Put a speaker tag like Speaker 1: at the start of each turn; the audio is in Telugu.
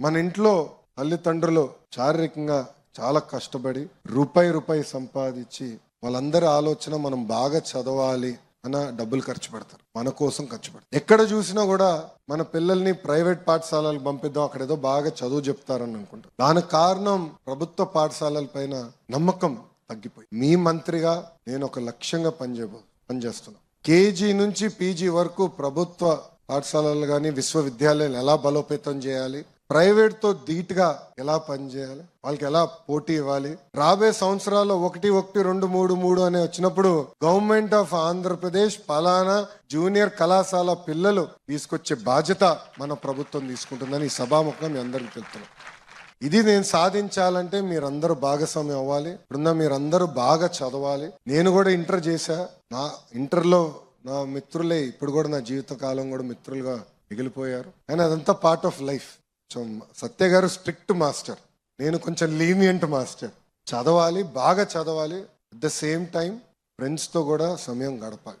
Speaker 1: మన ఇంట్లో తల్లిదండ్రులు శారీరకంగా చాలా కష్టపడి రూపాయి రూపాయి సంపాదించి వాళ్ళందరి ఆలోచన మనం బాగా చదవాలి అన్న డబ్బులు ఖర్చు పెడతారు. మన కోసం ఖర్చు పెడతారు. ఎక్కడ చూసినా కూడా మన పిల్లల్ని ప్రైవేట్ పాఠశాలలకు పంపిద్దాం అక్కడ ఏదో బాగా చదువు చెప్తారని అనుకుంటారు. దానికి కారణం ప్రభుత్వ పాఠశాలల పైన నమ్మకం తగ్గిపోయి మీ మంత్రిగా నేను ఒక లక్ష్యంగా పనిచేయబో పనిచేస్తున్నాను. కేజీ నుంచి పీజీ వరకు ప్రభుత్వ పాఠశాలలు కానీ విశ్వవిద్యాలయాలు ఎలా బలోపేతం చేయాలి? ప్రైవేట్తో ధీటుగా ఎలా పనిచేయాలి? వాళ్ళకి ఎలా పోటీ ఇవ్వాలి? రాబోయే సంవత్సరాల్లో ఒకటి ఒకటి రెండు మూడు మూడు అని వచ్చినప్పుడు గవర్నమెంట్ ఆఫ్ ఆంధ్రప్రదేశ్ పలానా జూనియర్ కళాశాల పిల్లలు తీసుకొచ్చే బాధ్యత మన ప్రభుత్వం తీసుకుంటుందని ఈ సభాముఖంగా మీ అందరికీ తెలుపుతున్నాం ఇది నేను సాధించాలంటే మీరందరూ భాగస్వామ్యం అవ్వాలి. ఇప్పుడున్న మీరందరూ బాగా చదవాలి. నేను కూడా ఇంటర్ చేశా. నా ఇంటర్లో నా మిత్రులే ఇప్పుడు కూడా నా జీవిత కాలం కూడా మిత్రులుగా మిగిలిపోయారు. కానీ అదంతా part of life so Satya గారు స్ట్రిక్ట్ మాస్టర్. నేను కొంచెం లీనియంట్ మాస్టర్. చదవాలి బాగా చదవాలి అట్ ద సేమ్ టైం ఫ్రెండ్స్తో కూడా సమయం గడపాలి.